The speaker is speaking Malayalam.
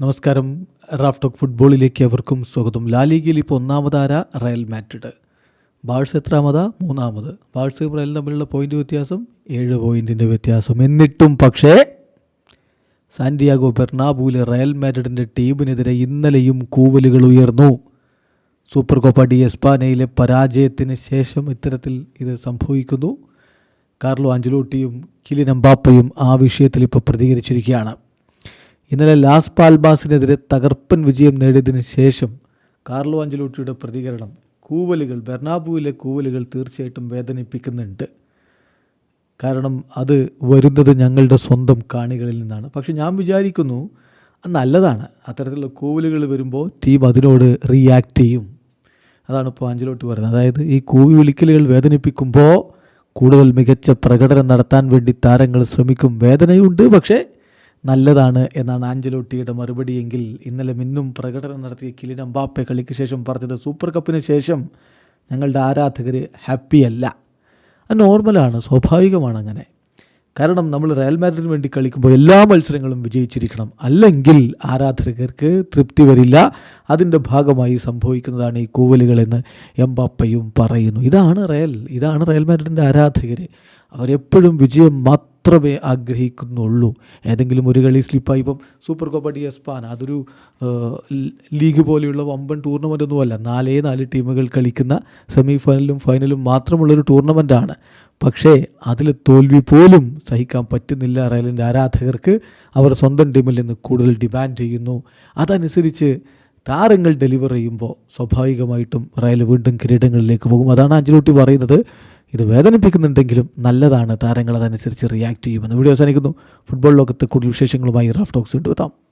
നമസ്കാരം. റാഫ് ടോക്ക് ഫുട്ബോളിലേക്ക് അവർക്കും സ്വാഗതം. ലാ ലീഗിൽ ഇപ്പോൾ ഒന്നാമതാര റയൽ മാഡ്രിഡ്. ബാഴ്സ് എത്രാമതാ മൂന്നാമത്. ബാഴ്സ് റയൽ തമ്മിലുള്ള പോയിന്റ് വ്യത്യാസം ഏഴ് പോയിന്റിന്റെ വ്യത്യാസം. എന്നിട്ടും പക്ഷേ സാന്റിയാഗോ ബെർണാബൂലെ റയൽ മാഡ്രിഡിന്റെ ടീമിനെതിരെ ഇന്നലെയും കൂവലുകൾ ഉയർന്നു. സൂപ്പർ കോപ്പ ഡി എസ്പാനയിലെ പരാജയത്തിന് ശേഷം ഇത്തരത്തിൽ ഇത് സംഭവിക്കുന്നു. കാർലോ ആഞ്ചലോട്ടിയും കിലിൻ എംബാപ്പയും ആ വിഷയത്തിൽ ഇപ്പോൾ പ്രതികരിച്ചിരിക്കുകയാണ്. ഇന്നലെ ലാസ് പാൽബാസിനെതിരെ തകർപ്പൻ വിജയം നേടിയതിനു ശേഷം കാർലോ അഞ്ചലോട്ടിയുടെ പ്രതികരണം കൂവലുകൾ ബെർണാബുവിലെ കൂവലുകൾ തീർച്ചയായിട്ടും വേദനിപ്പിക്കുന്നുണ്ട്. കാരണം അത് വരുന്നത് ഞങ്ങളുടെ സ്വന്തം കാണികളിൽ നിന്നാണ്. പക്ഷെ ഞാൻ വിചാരിക്കുന്നു അത് നല്ലതാണ്. അത്തരത്തിലുള്ള കൂവലുകൾ വരുമ്പോൾ ടീം അതിനോട് റിയാക്റ്റ് ചെയ്യും. അതാണ് ഇപ്പോൾ അഞ്ചലോട്ട് പറയുന്നത്. അതായത് ഈ കൂവി വിളിക്കലുകൾ വേദനിപ്പിക്കുമ്പോൾ കൂടുതൽ മികച്ച പ്രകടനം നടത്താൻ വേണ്ടി താരങ്ങൾ ശ്രമിക്കും. വേദനയുണ്ട് പക്ഷേ നല്ലതാണ് എന്നാണ് ആഞ്ചലോട്ടിയുടെ മറുപടിയെങ്കിൽ ഇന്നലെ മിന്നും പ്രകടനം നടത്തിയ കിലിൻ അമ്പാപ്പെ കളിക്ക് ശേഷം പറഞ്ഞത് സൂപ്പർ കപ്പിന് ശേഷം ഞങ്ങളുടെ ആരാധകർ ഹാപ്പിയല്ല അത് നോർമലാണ് സ്വാഭാവികമാണ് അങ്ങനെ. കാരണം നമ്മൾ റയൽ മാഡ്രിഡിന് വേണ്ടി കളിക്കുമ്പോൾ എല്ലാ മത്സരങ്ങളും വിജയിച്ചിരിക്കണം. അല്ലെങ്കിൽ ആരാധകർക്ക് തൃപ്തി വരില്ല. അതിന്റെ ഭാഗമായി സംഭവിക്കുന്നതാണ് ഈ കൂവലുകളെന്ന് എംബാപ്പയും പറയുന്നു. ഇതാണ് റയൽ ഇതാണ് റയൽ മാഡ്രിഡിന്റെ ആരാധകർ അവരെപ്പോഴും വിജയം മാത്രമേ ആഗ്രഹിക്കുന്നുള്ളൂ. ഏതെങ്കിലും ഒരു കളി സ്ലിപ്പായി ഇപ്പം സൂപ്പർ കോപ്പ ഡി എസ്പാൻ അതൊരു ലീഗ് പോലെയുള്ള വമ്പൻ ടൂർണമെന്റ് ഒന്നുമല്ല. നാലേ നാല് ടീമുകൾ കളിക്കുന്ന സെമി ഫൈനലും ഫൈനലും മാത്രമുള്ളൊരു ടൂർണമെന്റാണ് പക്ഷേ അതിൽ തോൽവി പോലും സഹിക്കാൻ പറ്റുന്നില്ല റയലിന്റെ ആരാധകർക്ക്. അവർ സ്വന്തം ടീമിൽ നിന്ന് കൂടുതൽ ഡിമാൻഡ് ചെയ്യുന്നു. അതനുസരിച്ച് താരങ്ങൾ ഡെലിവർ ചെയ്യുമ്പോൾ സ്വാഭാവികമായിട്ടും റയൽ വീണ്ടും കിരീടങ്ങളിലേക്ക് പോകും. അതാണ് അഞ്ചലോട്ടി പറയുന്നത്. ഇത് വേദനിപ്പിക്കുന്നുണ്ടെങ്കിലും നല്ലതാണ്. താരങ്ങൾ അതനുസരിച്ച് റിയാക്ട് ചെയ്യുമെന്ന് വീഡിയോ അവസാനിക്കുന്നു. ഫുട്ബോൾ ലോകത്ത് കൂടുതൽ വിശേഷങ്ങളുമായി റാഫ് ടോക്സ് കൊണ്ടുവെത്താം